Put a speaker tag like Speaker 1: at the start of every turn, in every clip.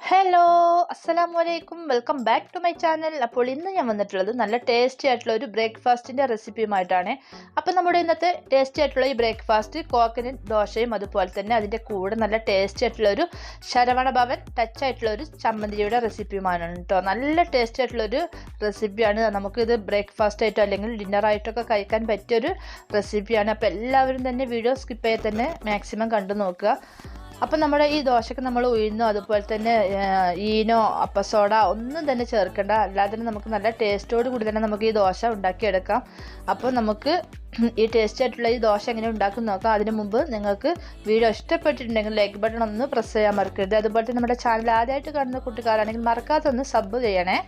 Speaker 1: Hello അസ്സലാമു അലൈക്കും welcome back to my channel അപ്പോൾ ഇന്ന് ഞാൻ വന്നിട്ടുള്ളത് നല്ല ടേസ്റ്റി ആയിട്ടുള്ള ഒരു ബ്രേക്ക്ഫാസ്റ്റിന്റെ റെസിപ്പിയുമായിട്ടാണ് അപ്പോൾ നമ്മുടെ ഇന്നത്തെ ടേസ്റ്റി ആയിട്ടുള്ള ഈ ബ്രേക്ക്ഫാസ്റ്റ് കോക്കനട്ട് ദോശയും അതുപോലെ തന്നെ അതിന്റെ കൂടെ നല്ല ടേസ്റ്റി ആയിട്ടുള്ള ഒരു ശരവണ ഭവൻ ടച്ച് ആയിട്ടുള്ള ഒരു ചമ്മന്തിയുടെ റെസിപ്പിയുമാണ് കേട്ടോ. നല്ല ടേസ്റ്റി ആയിട്ടുള്ള ഒരു റെസിപ്പിയാണ് നമുക്കിത് ബ്രേക്ക്ഫാസ്റ്റ് ആയിട്ടോ അല്ലെങ്കിൽ ഡിന്നർ ആയിട്ടൊക്കെ കഴിക്കാൻ പറ്റിയൊരു റെസിപ്പിയാണ് അപ്പോൾ എല്ലാവരും തന്നെ വീഡിയോ സ്കിപ്പ് ചെയ്ത് തന്നെ മാക്സിമം കണ്ടു നോക്കുക. അപ്പം നമ്മുടെ ഈ ദോശയ്ക്ക് നമ്മൾ ഉഴുന്നോ അതുപോലെ തന്നെ ഈനോ അപ്പസോഡ ഒന്നും തന്നെ ചേർക്കണ്ട. അല്ലാതെ തന്നെ നമുക്ക് നല്ല ടേസ്റ്റോട് കൂടി തന്നെ നമുക്ക് ഈ ദോശ ഉണ്ടാക്കിയെടുക്കാം. അപ്പോൾ നമുക്ക് ഈ ടേസ്റ്റ് ആയിട്ടുള്ള ഈ ദോശ എങ്ങനെ ഉണ്ടാക്കും നോക്കാം. അതിന് മുമ്പ് നിങ്ങൾക്ക് വീഡിയോ ഇഷ്ടപ്പെട്ടിട്ടുണ്ടെങ്കിൽ ലൈക്ക് ബട്ടൺ ഒന്ന് പ്രസ് ചെയ്യാൻ മറക്കരുത്. അതുപോലെ തന്നെ നമ്മുടെ ചാനൽ ആദ്യമായിട്ട് കാണുന്ന കൂട്ടുകാരാണെങ്കിൽ മറക്കാതെ ഒന്ന് സബ് ചെയ്യണേ.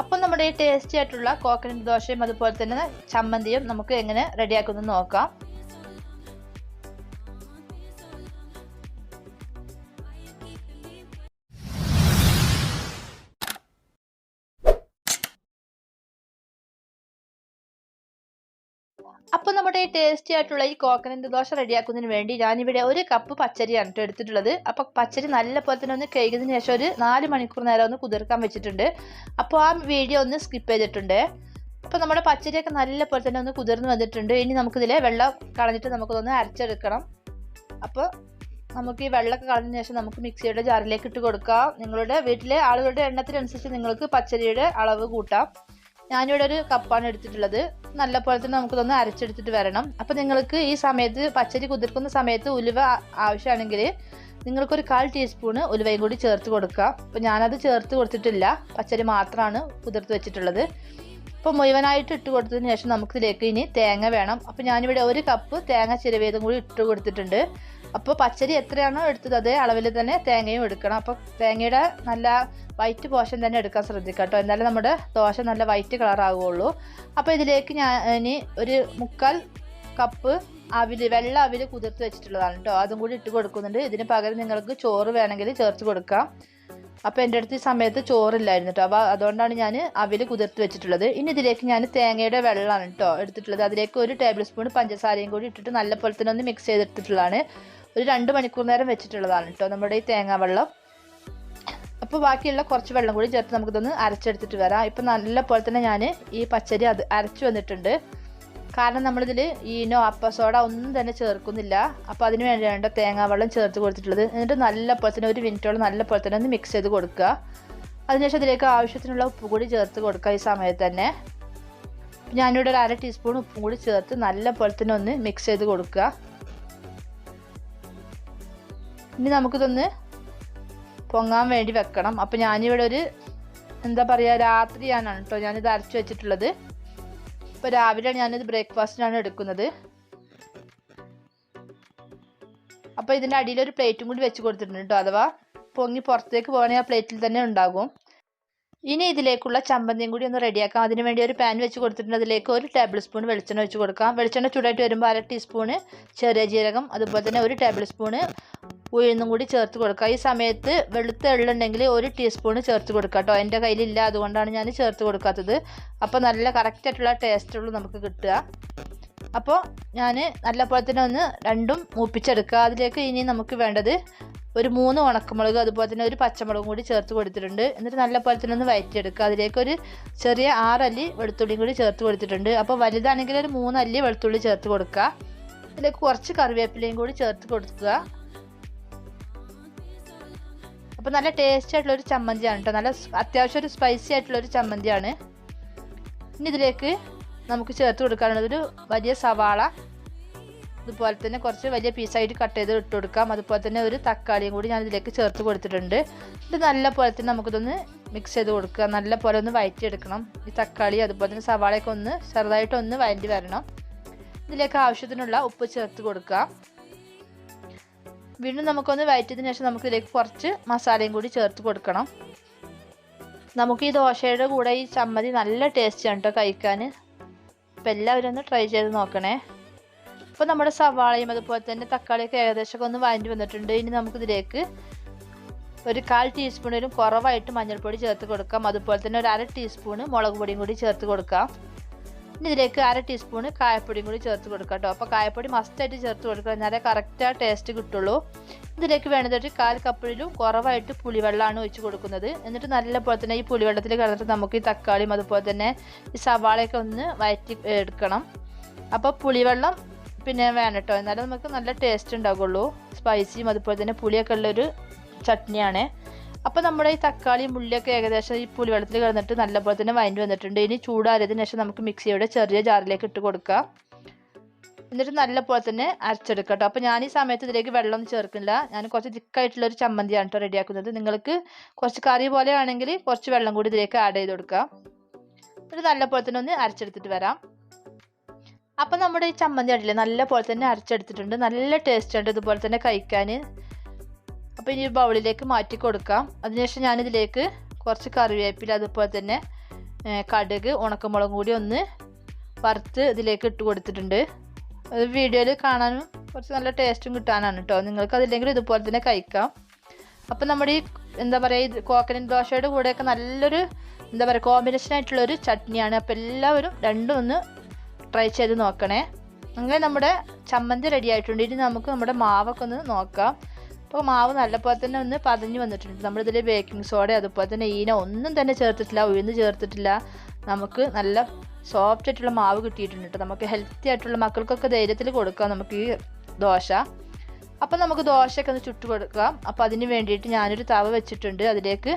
Speaker 1: അപ്പം നമ്മുടെ ഈ ടേസ്റ്റി ആയിട്ടുള്ള കോക്കനട്ട് ദോശയും അതുപോലെ തന്നെ ചമ്മന്തിയും നമുക്ക് എങ്ങനെ റെഡിയാക്കുന്നത് നോക്കാം. അപ്പോൾ നമ്മുടെ ടേസ്റ്റി ആയിട്ടുള്ള ഈ കോക്കനട്ട് ദോശ റെഡിയാക്കുന്നതിന് വേണ്ടി ഞാനിവിടെ ഒരു കപ്പ് പച്ചരിയാണ് കേട്ടോ എടുത്തിട്ടുള്ളത്. അപ്പോൾ പച്ചരി നല്ല പോലെ തന്നെ ഒന്ന് കഴുകിയതിന് ശേഷം ഒരു നാല് മണിക്കൂർ നേരം ഒന്ന് കുതിർക്കാൻ വെച്ചിട്ടുണ്ട്. അപ്പോൾ ആ വീഡിയോ ഒന്ന് സ്കിപ്പ് ചെയ്തിട്ടുണ്ട്. അപ്പോൾ നമ്മുടെ പച്ചരിയൊക്കെ നല്ല പോലെ തന്നെ ഒന്ന് കുതിർന്ന് വന്നിട്ടുണ്ട്. ഇനി നമുക്കിതിലെ വെള്ളം കളഞ്ഞിട്ട് നമുക്കൊന്ന് അരച്ചെടുക്കണം. അപ്പോൾ നമുക്ക് ഈ വെള്ളമൊക്കെ കളഞ്ഞതിന് ശേഷം നമുക്ക് മിക്സിയുടെ ജാറിലേക്ക് ഇട്ട് കൊടുക്കാം. നിങ്ങളുടെ വീട്ടിലെ ആളുകളുടെ എണ്ണത്തിനനുസരിച്ച് നിങ്ങൾക്ക് പച്ചരിയുടെ അളവ് കൂട്ടാം. ഞാനിവിടെ ഒരു കപ്പാണ് എടുത്തിട്ടുള്ളത്. നല്ല പോലെ തന്നെ നമുക്കിതൊന്ന് അരച്ചെടുത്തിട്ട് വരണം. അപ്പോൾ നിങ്ങൾക്ക് ഈ സമയത്ത് പച്ചരി കുതിർക്കുന്ന സമയത്ത് ഉലുവ ആവശ്യമാണെങ്കിൽ നിങ്ങൾക്കൊരു കാൽ ടീസ്പൂണ് ഉലുവയും കൂടി ചേർത്ത് കൊടുക്കുക. അപ്പോൾ ഞാനത് ചേർത്ത് കൊടുത്തിട്ടില്ല. പച്ചരി മാത്രമാണ് കുതിർത്ത് വെച്ചിട്ടുള്ളത്. അപ്പോൾ മുഴുവനായിട്ട് ഇട്ട് കൊടുത്തതിന് ശേഷം നമുക്കിതിലേക്ക് ഇനി തേങ്ങ വേണം. അപ്പോൾ ഞാനിവിടെ ഒരു കപ്പ് തേങ്ങ ചിരവേതും കൂടി ഇട്ട് കൊടുത്തിട്ടുണ്ട്. അപ്പോൾ പച്ചരി എത്രയാണോ എടുത്തത് അതേ അളവിൽ തന്നെ തേങ്ങയും എടുക്കണം. അപ്പോൾ തേങ്ങയുടെ നല്ല വൈറ്റ് പോഷൻ തന്നെ എടുക്കാൻ ശ്രദ്ധിക്കുക കേട്ടോ. എന്നാലും നമ്മുടെ ദോശ നല്ല വൈറ്റ് കളർ ആവുകയുള്ളൂ. അപ്പോൾ ഇതിലേക്ക് ഞാൻ ഇനി ഒരു മുക്കാൽ കപ്പ് അവിൽ വെള്ള അവിൽ കുതിർത്ത് വെച്ചിട്ടുള്ളതാണ് കേട്ടോ. അതും കൂടി ഇട്ട് കൊടുക്കുന്നുണ്ട്. ഇതിന് പകരം നിങ്ങൾക്ക് ചോറ് വേണമെങ്കിൽ ചേർത്ത് കൊടുക്കാം. അപ്പോൾ എന്റെ അടുത്ത് ഈ സമയത്ത് ചോറില്ലായിരുന്നു കേട്ടോ. അപ്പോൾ അതുകൊണ്ടാണ് ഞാൻ അവിൽ കുതിർത്ത് വെച്ചിട്ടുള്ളത്. ഇനി ഇതിലേക്ക് ഞാൻ തേങ്ങയുടെ വെള്ളമാണ് കേട്ടോ എടുത്തിട്ടുള്ളത്. അതിലേക്ക് ഒരു ടേബിൾ സ്പൂൺ പഞ്ചസാരയും കൂടി ഇട്ടിട്ട് നല്ല പോലെ തന്നെ ഒന്ന് മിക്സ് ചെയ്തെടുത്തിട്ടുള്ളതാണ്. ഒരു രണ്ട് മണിക്കൂർ നേരം വെച്ചിട്ടുള്ളതാണ് കേട്ടോ നമ്മുടെ ഈ തേങ്ങാ വെള്ളം. അപ്പോൾ ബാക്കിയുള്ള കുറച്ച് വെള്ളം കൂടി ചേർത്ത് നമുക്കിതൊന്ന് അരച്ചെടുത്തിട്ട് വരാം. ഇപ്പം നല്ല പോലെ തന്നെ ഞാൻ ഈ പച്ചരി അത് അരച്ചു വന്നിട്ടുണ്ട്. കാരണം നമ്മളിതിൽ ഈനോ അപ്പസോഡ ഒന്നും തന്നെ ചേർക്കുന്നില്ല. അപ്പോൾ അതിന് വേണ്ട തേങ്ങാ വെള്ളം ചേർത്ത് കൊടുത്തിട്ടുള്ളത്. എന്നിട്ട് നല്ല പോലെ തന്നെ ഒരു മിനിറ്റോളം നല്ല പോലെ തന്നെ ഒന്ന് മിക്സ് ചെയ്ത് കൊടുക്കുക. അതിനുശേഷം അതിലേക്ക് ആവശ്യത്തിനുള്ള ഉപ്പ് കൂടി ചേർത്ത് കൊടുക്കുക ഈ സമയത്ത് തന്നെ. ഞാനിവിടെ ഒരു അര ടീസ്പൂൺ ഉപ്പും കൂടി ചേർത്ത് നല്ല പോലെ തന്നെ ഒന്ന് മിക്സ് ചെയ്ത് കൊടുക്കുക. ഇനി നമുക്കിതൊന്ന് പൊങ്ങാൻ വേണ്ടി വെക്കണം. അപ്പോൾ ഞാനിവിടെ ഒരു എന്താ പറയാ രാത്രിയാണ് കേട്ടോ ഞാനിത് അരച്ച് വെച്ചിട്ടുള്ളത്. ഇപ്പോൾ രാവിലെ ഞാനിത് ബ്രേക്ക്ഫാസ്റ്റിനാണ് എടുക്കുന്നത്. അപ്പോൾ ഇതിന്റെ അടിയിൽ ഒരു പ്ലേറ്റും കൂടി വെച്ച് കൊടുത്തിട്ടുണ്ട് കേട്ടോ അഥവാ പൊങ്ങി പുറത്തേക്ക് പോകണമെങ്കിൽ ആ പ്ലേറ്റിൽ തന്നെ ഉണ്ടാകും. ഇനി ഇതിലേക്കുള്ള ചമ്പന്തിയും കൂടി ഒന്ന് റെഡിയാക്കാം. അതിന് വേണ്ടി ഒരു പാൻ വെച്ച് കൊടുത്തിട്ടുണ്ട്. അതിലേക്ക് ഒരു ടേബിൾ സ്പൂൺ വെളിച്ചെണ്ണ വെച്ച് കൊടുക്കാം. വെളിച്ചെണ്ണ ചൂടായിട്ട് വരുമ്പോൾ അര ടീസ്പൂണ് ചെറിയ ജീരകം അതുപോലെ തന്നെ ഒരു ടേബിൾ സ്പൂണ് ഉഴുന്നും കൂടി ചേർത്ത് കൊടുക്കുക. ഈ സമയത്ത് വെളുത്ത എള്ളുണ്ടെങ്കിൽ ഒരു ടീസ്പൂണ് ചേർത്ത് കൊടുക്കുക കേട്ടോ എന്റെ കയ്യിലില്ല അതുകൊണ്ടാണ് ഞാൻ ചേർത്ത് കൊടുക്കാത്തത്. അപ്പോൾ നല്ല കറക്റ്റായിട്ടുള്ള ടേസ്റ്റുള്ളൂ നമുക്ക് കിട്ടുക. അപ്പോൾ ഞാൻ നല്ല പോലെ തന്നെ ഒന്ന് രണ്ടും മൂപ്പിച്ചെടുക്കുക. അതിലേക്ക് ഇനി നമുക്ക് വേണ്ടത് ഒരു മൂന്ന് ഉണക്കമുളക് അതുപോലെ തന്നെ ഒരു പച്ചമുളകും കൂടി ചേർത്ത് കൊടുത്തിട്ടുണ്ട്. എന്നിട്ട് നല്ല പോലെ തന്നെ ഒന്ന് വയറ്റിയെടുക്കുക. അതിലേക്ക് ഒരു ചെറിയ ആറല്ലി വെളുത്തുള്ളിയും കൂടി ചേർത്ത് കൊടുത്തിട്ടുണ്ട്. അപ്പോൾ വലുതാണെങ്കിൽ ഒരു മൂന്നല്ലി വെളുത്തുള്ളി ചേർത്ത് കൊടുക്കുക. അതിലേക്ക് കുറച്ച് കറിവേപ്പിലയും കൂടി ചേർത്ത് കൊടുക്കുക. അപ്പോൾ നല്ല ടേസ്റ്റ് ആയിട്ടുള്ള ഒരു ചമ്മന്തിയാണ് കേട്ടോ നല്ല അത്യാവശ്യം ഒരു സ്പൈസി ആയിട്ടുള്ള ഒരു ചമ്മന്തിയാണ്. ഇനി ഇതിലേക്ക് നമുക്ക് ചേർത്ത് കൊടുക്കാനുള്ളത് ഒരു വലിയ സവാള. അതുപോലെ തന്നെ കുറച്ച് വലിയ പീസായിട്ട് കട്ട് ചെയ്ത് ഇട്ട് കൊടുക്കാം. അതുപോലെ തന്നെ ഒരു തക്കാളിയും കൂടി ഞാൻ ഇതിലേക്ക് ചേർത്ത് കൊടുത്തിട്ടുണ്ട്. ഇത് നല്ല പോലെ തന്നെ നമുക്കിതൊന്ന് മിക്സ് ചെയ്ത് കൊടുക്കുക. നല്ല പോലെ ഒന്ന് വഴറ്റിയെടുക്കണം ഈ തക്കാളി അതുപോലെ തന്നെ സവാളയൊക്കെ ഒന്ന് ചെറുതായിട്ടൊന്ന് വഴറ്റി വരണം. ഇതിലേക്ക് ആവശ്യത്തിനുള്ള ഉപ്പ് ചേർത്ത് കൊടുക്കുക വീണ്ടും നമുക്കൊന്ന് വയറ്റിയതിന് ശേഷം നമുക്ക് ഇതിലേക്ക് കുറച്ച് മസാലയും കൂടി ചേർത്ത് കൊടുക്കണം. നമുക്ക് ഈ ദോശയുടെ കൂടെ ഈ ചമ്മതി നല്ല ടേസ്റ്റാണ് കേട്ടോ കഴിക്കാൻ. അപ്പോൾ എല്ലാവരും ഒന്ന് ട്രൈ ചെയ്ത് നോക്കണേ. അപ്പോൾ നമ്മുടെ സവാളയും അതുപോലെ തന്നെ തക്കാളിയൊക്കെ ഏകദേശമൊക്കെ ഒന്ന് വാങ്ങി വന്നിട്ടുണ്ട്. ഇനി നമുക്കിതിലേക്ക് ഒരു കാൽ ടീസ്പൂണിലും കുറവായിട്ട് മഞ്ഞൾപ്പൊടി ചേർത്ത് കൊടുക്കാം. അതുപോലെ തന്നെ ഒരു അര ടീസ്പൂണ് മുളക് പൊടിയും കൂടി ചേർത്ത് കൊടുക്കാം. ഇതിലേക്ക് അര ടീസ്പൂൺ കായപ്പൊടിയും കൂടി ചേർത്ത് കൊടുക്കാം കേട്ടോ. അപ്പോൾ കായപ്പൊടി മസ്റ്റായിട്ട് ചേർത്ത് കൊടുക്കുക എന്നാലേ കറക്റ്റാ ടേസ്റ്റ് കിട്ടുള്ളൂ. ഇതിലേക്ക് വേണ്ടതായിട്ട് കാൽ കപ്പിലും കുറവായിട്ട് പുളിവെള്ളമാണ് ഒഴിച്ച് കൊടുക്കുന്നത്. എന്നിട്ട് നല്ല പോലെ തന്നെ ഈ പുളിവെള്ളത്തിൽ കിടന്നിട്ട് നമുക്ക് ഈ തക്കാളിയും അതുപോലെ തന്നെ ഈ സവാളയൊക്കെ ഒന്ന് വയറ്റി എടുക്കണം. അപ്പോൾ പുളിവെള്ളം പിന്നെ വേണം കേട്ടോ. എന്നാലും നമുക്ക് നല്ല ടേസ്റ്റ് ഉണ്ടാകുള്ളൂ സ്പൈസിയും അതുപോലെ തന്നെ പുളിയൊക്കെ ഉള്ളൊരു ചട്നിയാണ്. അപ്പോൾ നമ്മുടെ ഈ തക്കാളി ഉള്ളിയൊക്കെ ഏകദേശം ഈ പുളിവെള്ളത്തിൽ കിടന്നിട്ട് നല്ലപോലെ തന്നെ വഴഞ്ഞു വന്നിട്ടുണ്ട്. ഇനി ചൂടാറിയതിന് ശേഷം നമുക്ക് മിക്സിയുടെ ചെറിയ ജാറിലേക്ക് ഇട്ട് കൊടുക്കാം. എന്നിട്ട് നല്ലപോലെ തന്നെ അരച്ചെടുക്കാം കേട്ടോ അപ്പോൾ ഞാൻ ഈ സമയത്ത് ഇതിലേക്ക് വെള്ളമൊന്നും ചേർക്കില്ല ഞാൻ കുറച്ച് തിക്കായിട്ടുള്ള ഒരു ചമ്മന്തിയാണ് കേട്ടോ റെഡിയാക്കുന്നത്. നിങ്ങൾക്ക് കുറച്ച് കറി പോലെ ആണെങ്കിൽ കുറച്ച് വെള്ളം കൂടി ഇതിലേക്ക് ആഡ് ചെയ്ത് കൊടുക്കാം. എന്നിട്ട് നല്ലപോലെ തന്നെ ഒന്ന് അരച്ചെടുത്തിട്ട് വരാം. അപ്പം നമ്മുടെ ഈ ചമ്മന്തി അടിയില്ലേ നല്ല പോലെ തന്നെ അരച്ചെടുത്തിട്ടുണ്ട്. നല്ല ടേസ്റ്റ് ഉണ്ട് ഇതുപോലെ തന്നെ കഴിക്കാൻ അപ്പോൾ ഇനി ബൗളിലേക്ക് മാറ്റി കൊടുക്കാം. അതിനുശേഷം ഞാനിതിലേക്ക് കുറച്ച് കറിവേപ്പില അതുപോലെ തന്നെ കടുക് ഉണക്കമുളകും കൂടി ഒന്ന് വറുത്ത് ഇതിലേക്ക് ഇട്ട് കൊടുത്തിട്ടുണ്ട്. അത് വീഡിയോയിൽ കാണാനും കുറച്ച് നല്ല ടേസ്റ്റും കിട്ടാനാണ് കേട്ടോ നിങ്ങൾക്ക് അതില്ലെങ്കിൽ ഇതുപോലെ തന്നെ കഴിക്കാം. അപ്പം നമ്മുടെ ഈ എന്താ പറയുക കോക്കനട്ട് ദോശയുടെ കൂടെയൊക്കെ നല്ലൊരു എന്താ പറയുക കോമ്പിനേഷൻ ആയിട്ടുള്ളൊരു ചട്നിയാണ്. അപ്പോൾ എല്ലാവരും രണ്ടും ഒന്ന് ട്രൈ ചെയ്ത് നോക്കണേ. അങ്ങനെ നമ്മുടെ ചമ്മന്തി റെഡി ആയിട്ടുണ്ട്. ഇനി നമുക്ക് നമ്മുടെ മാവൊക്കെ ഒന്ന് നോക്കാം. അപ്പോൾ മാവ് നല്ലപോലെ തന്നെ ഒന്ന് പതഞ്ഞ് വന്നിട്ടുണ്ട്. നമ്മളിതിൽ ബേക്കിംഗ് സോഡ അതുപോലെ തന്നെ ഈന ഒന്നും തന്നെ ചേർത്തിട്ടില്ല ഉഴുന്ന് ചേർത്തിട്ടില്ല. നമുക്ക് നല്ല സോഫ്റ്റ് ആയിട്ടുള്ള മാവ് കിട്ടിയിട്ടുണ്ട് കേട്ടോ. നമുക്ക് ഹെൽത്തി ആയിട്ടുള്ള മക്കൾക്കൊക്കെ ധൈര്യത്തിൽ കൊടുക്കാം നമുക്ക് ഈ ദോശ. അപ്പം നമുക്ക് ദോശയൊക്കെ ഒന്ന് ചുട്ട് കൊടുക്കാം. അപ്പോൾ അതിന് വേണ്ടിയിട്ട് ഞാനൊരു തവ വെച്ചിട്ടുണ്ട്. അതിലേക്ക്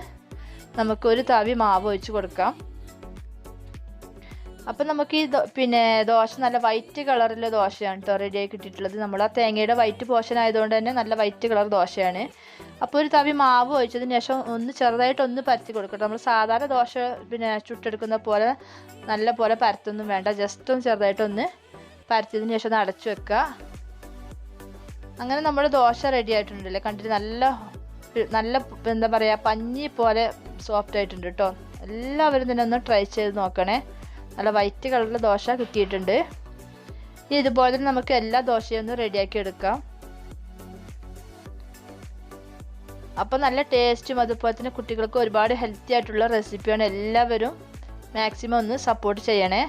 Speaker 1: നമുക്കൊരു തവി മാവ് ഒഴിച്ച് കൊടുക്കാം. അപ്പം നമുക്ക് ഈ പിന്നെ ദോശ നല്ല വൈറ്റ് കളറിലെ ദോശയാണ് കേട്ടോ റെഡിയായി കിട്ടിയിട്ടുള്ളത്. നമ്മൾ ആ തേങ്ങയുടെ വൈറ്റ് പോർഷൻ ആയതുകൊണ്ട് തന്നെ നല്ല വൈറ്റ് കളർ ദോശയാണ്. അപ്പോൾ ഒരു തവി മാവ് ഒഴിച്ചതിന് ശേഷം ഒന്ന് ചെറുതായിട്ട് ഒന്ന് പരത്തി കൊടുക്കട്ടെ. നമ്മൾ സാധാരണ ദോശ പിന്നെ ചുട്ടെടുക്കുന്ന പോലെ നല്ല പോലെ പരത്തൊന്നും വേണ്ട. ജസ്റ്റ് ഒന്ന് ചെറുതായിട്ടൊന്ന് പരത്തിയതിന് ശേഷം ഒന്ന് അടച്ചു വെക്കുക അങ്ങനെ നമ്മുടെ ദോശ റെഡി ആയിട്ടുണ്ടല്ലേ? കണ്ടിട്ട് നല്ല നല്ല എന്താ പറയുക പഞ്ഞി പോലെ സോഫ്റ്റ് ആയിട്ടുണ്ട് കേട്ടോ എല്ലാവരും തന്നെ ഒന്ന് ട്രൈ ചെയ്ത് നോക്കണേ. നല്ല വൈറ്റ് കളറിലെ ദോശ കിട്ടിയിട്ടുണ്ട്. ഇതുപോലെ നമുക്ക് എല്ലാ ദോശയും ഒന്ന് റെഡിയാക്കി എടുക്കാം. അപ്പോൾ നല്ല ടേസ്റ്റും അതുപോലെ തന്നെ കുട്ടികൾക്ക് ഒരുപാട് ഹെൽത്തി ആയിട്ടുള്ള റെസിപ്പിയാണ് എല്ലാവരും മാക്സിമം ഒന്ന് സപ്പോർട്ട് ചെയ്യണേ.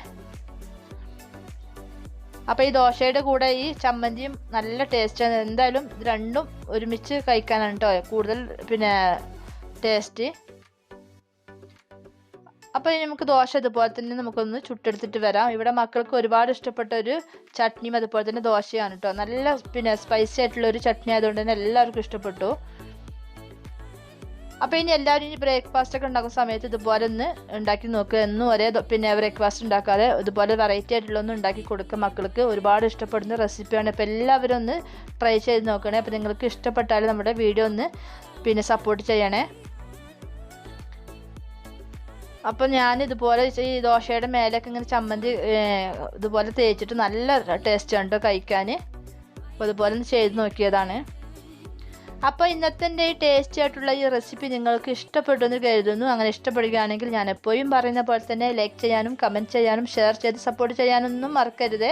Speaker 1: അപ്പോൾ ഈ ദോശയുടെ കൂടെ ഈ ചമ്മന്തിയും നല്ല ടേസ്റ്റാണ് എന്തായാലും രണ്ടും ഒരുമിച്ച് കഴിക്കാനാണ് കേട്ടോ കൂടുതൽ പിന്നെ ടേസ്റ്റ് അപ്പോൾ ഇനി നമുക്ക് ദോശ ഇതുപോലെ തന്നെ നമുക്കൊന്ന് ചുട്ടെടുത്തിട്ട് വരാം. ഇവിടെ മക്കൾക്ക് ഒരുപാട് ഇഷ്ടപ്പെട്ട ഒരു ചട്നിയും അതുപോലെ തന്നെ ദോശയാണ് കേട്ടോ നല്ല പിന്നെ സ്പൈസി ആയിട്ടുള്ള ഒരു ചട്നി ആയതുകൊണ്ട് തന്നെ എല്ലാവർക്കും ഇഷ്ടപ്പെട്ടു. അപ്പോൾ ഇനി എല്ലാവരും ഇനി ബ്രേക്ക്ഫാസ്റ്റ് ഒക്കെ ഉണ്ടാക്കുന്ന സമയത്ത് ഇതുപോലെ ഒന്ന് ഉണ്ടാക്കി നോക്കുക എന്നും ഒരേ പിന്നെ ബ്രേക്ക്ഫാസ്റ്റ് ഉണ്ടാക്കാതെ ഇതുപോലെ വെറൈറ്റി ആയിട്ടുള്ള ഒന്ന് ഉണ്ടാക്കി കൊടുക്കുക മക്കൾക്ക്. ഒരുപാട് ഇഷ്ടപ്പെടുന്ന റെസിപ്പിയാണ് അപ്പോൾ എല്ലാവരും ഒന്ന് ട്രൈ ചെയ്ത് നോക്കണേ. അപ്പോൾ നിങ്ങൾക്ക് ഇഷ്ടപ്പെട്ടാൽ നമ്മുടെ വീഡിയോ ഒന്ന് പിന്നെ സപ്പോർട്ട് ചെയ്യണേ. അപ്പോൾ ഞാൻ ഇതുപോലെ ഈ ദോശയുടെ മേലൊക്കെ ഇങ്ങനെ ചമ്മന്തി ഇതുപോലെ തേച്ചിട്ട് നല്ല ടേസ്റ്റ് ഉണ്ട് കഴിക്കാൻ അപ്പോൾ ഇതുപോലെ ഒന്ന് ചെയ്ത് നോക്കിയതാണ്. അപ്പോൾ ഇന്നത്തെ ഈ ടേസ്റ്റി ആയിട്ടുള്ള ഈ റെസിപ്പി നിങ്ങൾക്ക് ഇഷ്ടപ്പെട്ടു എന്ന് കരുതുന്നു. അങ്ങനെ ഇഷ്ടപ്പെടുകയാണെങ്കിൽ ഞാൻ എപ്പോഴും പറയുന്ന പോലെ തന്നെ ലൈക്ക് ചെയ്യാനും കമന്റ് ചെയ്യാനും ഷെയർ ചെയ്ത് സപ്പോർട്ട് ചെയ്യാനൊന്നും മറക്കരുത്.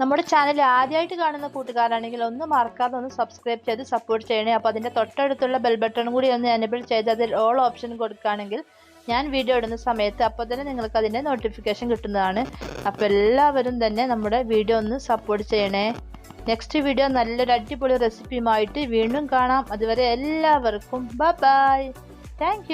Speaker 1: നമ്മുടെ ചാനൽ ആദ്യമായിട്ട് കാണുന്ന കൂട്ടുകാരാണെങ്കിൽ ഒന്ന് മറക്കാതെ ഒന്ന് സബ്സ്ക്രൈബ് ചെയ്ത് സപ്പോർട്ട് ചെയ്യണേ. അപ്പോൾ അതിന്റെ തൊട്ടടുത്തുള്ള ബെൽ ബട്ടൺ കൂടി ഒന്ന് എനബിൾ ചെയ്ത് അതിൽ ഓൾ ഓപ്ഷൻ കൊടുക്കുകയാണെങ്കിൽ ഞാൻ വീഡിയോ ഇടുന്ന സമയത്ത് അപ്പോൾ തന്നെ നിങ്ങൾക്ക് അതിന്റെ നോട്ടിഫിക്കേഷൻ കിട്ടുന്നതാണ്. അപ്പോൾ എല്ലാവരും തന്നെ നമ്മുടെ വീഡിയോ ഒന്ന് സപ്പോർട്ട് ചെയ്യണേ. നെക്സ്റ്റ് വീഡിയോ നല്ലൊരു അടിപൊളി റെസിപ്പിയുമായിട്ട് വീണ്ടും കാണാം. അതുവരെ എല്ലാവർക്കും ബൈ ബൈ താങ്ക്